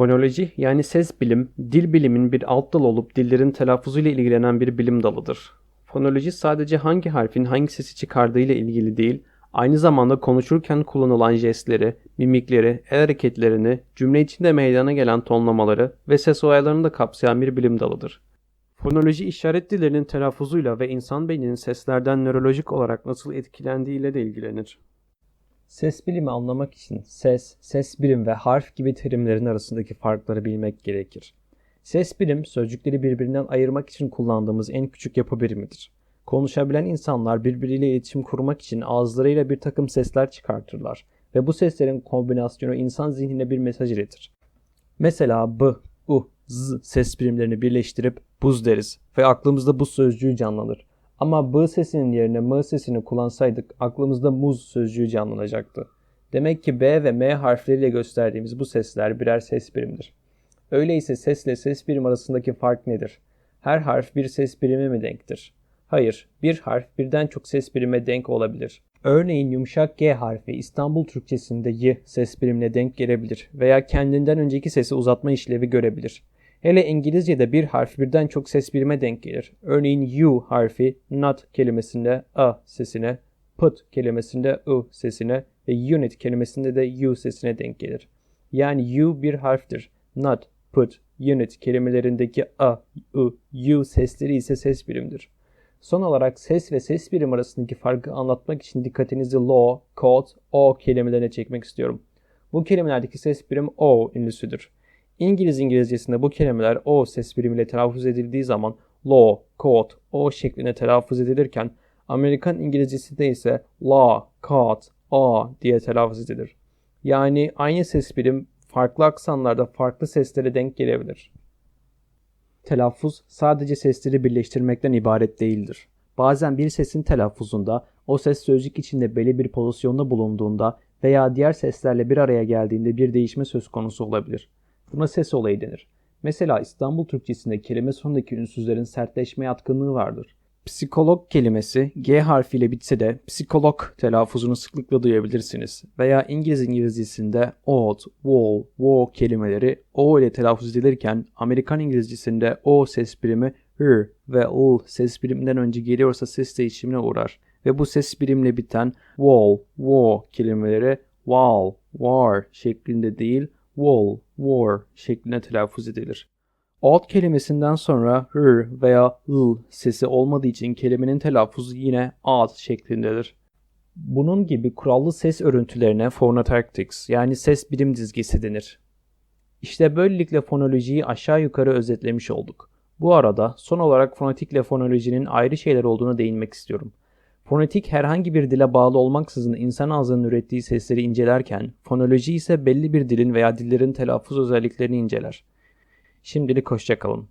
Fonoloji yani ses bilim, dil bilimin bir alt dal olup dillerin telaffuzuyla ilgilenen bir bilim dalıdır. Fonoloji sadece hangi harfin hangi sesi çıkardığı ile ilgili değil, aynı zamanda konuşurken kullanılan jestleri, mimikleri, el hareketlerini, cümle içinde meydana gelen tonlamaları ve ses olaylarını da kapsayan bir bilim dalıdır. Fonoloji işaret dillerinin telaffuzuyla ve insan beyninin seslerden nörolojik olarak nasıl etkilendiğiyle de ilgilenir. Ses bilimi anlamak için ses, ses birim ve harf gibi terimlerin arasındaki farkları bilmek gerekir. Ses birim, sözcükleri birbirinden ayırmak için kullandığımız en küçük yapı birimidir. Konuşabilen insanlar birbiriyle iletişim kurmak için ağızlarıyla bir takım sesler çıkartırlar ve bu seslerin kombinasyonu insan zihnine bir mesaj iletir. Mesela b, u, z ses birimlerini birleştirip buz deriz ve aklımızda buz sözcüğü canlanır. Ama b sesinin yerine m sesini kullansaydık aklımızda muz sözcüğü canlanacaktı. Demek ki b ve m harfleriyle gösterdiğimiz bu sesler birer ses birimdir. Öyleyse sesle ses birim arasındaki fark nedir? Her harf bir ses birimi mi denktir? Hayır, bir harf birden çok ses birime denk olabilir. Örneğin yumuşak G harfi İstanbul Türkçesinde Y ses birimine denk gelebilir veya kendinden önceki sesi uzatma işlevi görebilir. Hele İngilizce'de bir harf birden çok ses birime denk gelir. Örneğin U harfi not kelimesinde A sesine, put kelimesinde U sesine ve unit kelimesinde de U sesine denk gelir. Yani U bir harftir. Not, put, unit kelimelerindeki A, U, U sesleri ise ses birimdir. Son olarak ses ve ses birim arasındaki farkı anlatmak için dikkatinizi law, code, o kelimelerine çekmek istiyorum. Bu kelimelerdeki ses birim o ünlüsüdür. İngiliz İngilizcesinde bu kelimeler o ses birimiyle telaffuz edildiği zaman law, code, o şeklinde telaffuz edilirken Amerikan İngilizcesinde ise law, code, a diye telaffuz edilir. Yani aynı ses birim farklı aksanlarda farklı seslere denk gelebilir. Telaffuz sadece sesleri birleştirmekten ibaret değildir. Bazen bir sesin telaffuzunda o ses sözcük içinde belli bir pozisyonda bulunduğunda veya diğer seslerle bir araya geldiğinde bir değişme söz konusu olabilir. Buna ses olayı denir. Mesela İstanbul Türkçesinde kelime sonundaki ünsüzlerin sertleşme yatkınlığı vardır. Psikolog kelimesi G harfiyle bitse de psikolog telaffuzunu sıklıkla duyabilirsiniz. Veya İngiliz İngilizcesinde old, wall, war kelimeleri O ile telaffuz edilirken Amerikan İngilizcesinde O ses birimi R ve L ses biriminden önce geliyorsa ses değişimine uğrar. Ve bu ses birimle biten wall, war kelimeleri wall, war şeklinde değil wall, war şeklinde telaffuz edilir. Old kelimesinden sonra r veya l sesi olmadığı için kelimenin telaffuzu yine ad şeklindedir. Bunun gibi kurallı ses örüntülerine phonotactics yani ses birim dizgisi denir. İşte böylelikle fonolojiyi aşağı yukarı özetlemiş olduk. Bu arada son olarak fonetikle fonolojinin ayrı şeyler olduğuna değinmek istiyorum. Fonetik herhangi bir dile bağlı olmaksızın insan ağzının ürettiği sesleri incelerken, fonoloji ise belli bir dilin veya dillerin telaffuz özelliklerini inceler. Şimdilik hoşçakalın.